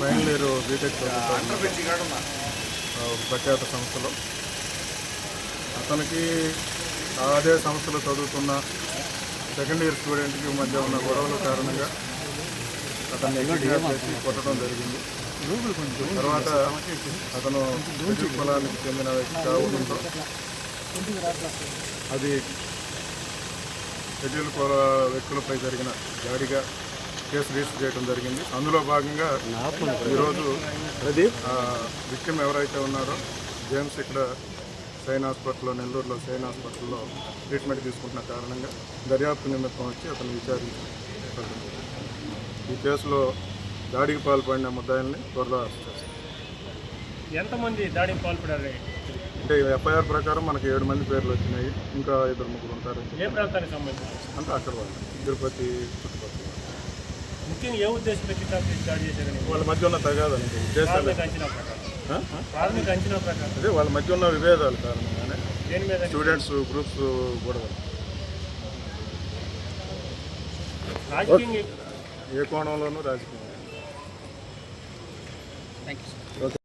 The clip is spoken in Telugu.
బయలుదేరు బీటెక్ ప్రఖ్యాత సంస్థలో. అతనికి అదే సంస్థలో చదువుతున్న సెకండ్ ఇయర్ స్టూడెంట్కి మధ్య ఉన్న గొడవల కారణంగా అతన్ని ఎగ్జిక్యూట్ చేసి కొట్టడం జరిగింది. తర్వాత అతను కులానికి చెందిన వ్యక్తి అది షెడ్యూల్ వ్యక్తులపై జరిగిన దాడిగా కేసు రిజిస్టర్ చేయడం జరిగింది. అందులో భాగంగా ఈరోజు విక్టిమ్ ఎవరైతే ఉన్నారో జేమ్స్ ఇక్కడ సైన్ హాస్పిటల్లో నెల్లూరులో సైన్ హాస్పిటల్లో ట్రీట్మెంట్ తీసుకుంటున్న కారణంగా దర్యాప్తు నిమిత్తం వచ్చి అతను విచారించారు. ఈ కేసులో దాడికి పాల్పడిన ముద్దాయిల్ని త్వరలో అరెస్ట్ చేస్తారు. ఎంతమంది దాడికి పాల్పడారు? అంటే ఎఫ్ఐఆర్ ప్రకారం మనకి ఏడు మంది పేర్లు వచ్చినాయి. ఇంకా ఇద్దరు ముగ్గురు ఉంటారు. ఏ ప్రాంతానికి సంబంధించి? అంటే అక్కడ వాళ్ళు తిరుపతి చుట్టుపక్కల. ముఖ్యంగా ఏ ఉద్దేశంతో కిడ్నాప్ చేసి చేశారని వాళ్ళ మధ్య ఉన్న తగాదని ఉద్దేశాలు ప్రాథమిక అంచనా ప్రకారం? ప్రాథమిక అంచనా ప్రకారం. అదే వాళ్ళ మధ్య ఉన్న విభేదాల కారణంగానే దేని మీద స్టూడెంట్స్ గ్రూప్స్ గొడవలు. రాజకీయంగా ఏ కోణంలోనూ రాజకీయం. Thank you